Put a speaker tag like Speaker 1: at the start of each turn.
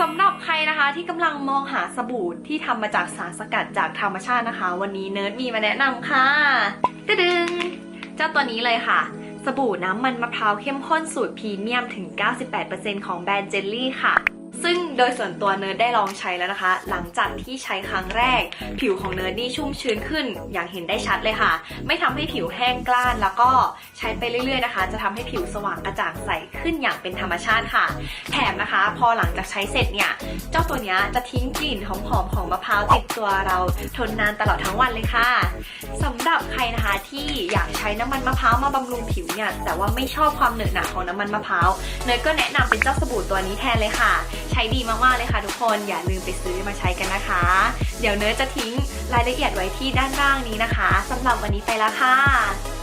Speaker 1: สำหรับใครนะคะที่กำลังมองหาสบู่ที่ทำมาจากสารสกัดจากธรรมชาตินะคะ วันนี้เนิร์ดมีมาแนะนำค่ะตึดึงเจ้าตัวนี้เลยค่ะ สบู่น้ำมันมะพร้าวเข้มข้นสูตรพรีเมียมถึง 98%ของแบรนด์เจลลี่ค่ะ ซึ่งโดยส่วนตัวเนิร์ดได้ลองใช้แล้วนะคะ หลังจากที่ใช้ครั้งแรก ผิวของเนิร์ดนี่ชุ่มชื้นขึ้น อย่างเห็นได้ชัดเลยค่ะ ไม่ทำให้ผิวแห้งกร้าน แล้วก็ใช้ไปเรื่อยๆนะคะ จะทำให้ผิวสว่างกระจ่างใสขึ้นอย่างเป็นธรรมชาติค่ะ แถมนะคะ พอหลังจากใช้เสร็จเนี่ย เจ้าตัวเนี้ยจะทิ้งกลิ่นหอมๆของมะพร้าวติดตัวเราทนนานตลอดทั้งวันเลยค่ะสำหรับใครนะคะที่อยากใช้น้ำมันมะพร้าวมาบำรุงผิวเนี่ย แต่ว่าไม่ชอบความเหนอะหนะของน้ำมันมะพร้าว เนยก็แนะนำเป็นเจ้าสบู่ตัวนี้แทนเลยค่ะ ช้ดีมากๆเลยค่ะทุกคนอย่าลืมไปซื้อมาใช้กันนะคะ เดี๋ยวเนอจะทิ้งรายละเอียดไว้ที่ด้านล่างนี้นะคะสำหรับวันนี้ไปแล้วค่ะ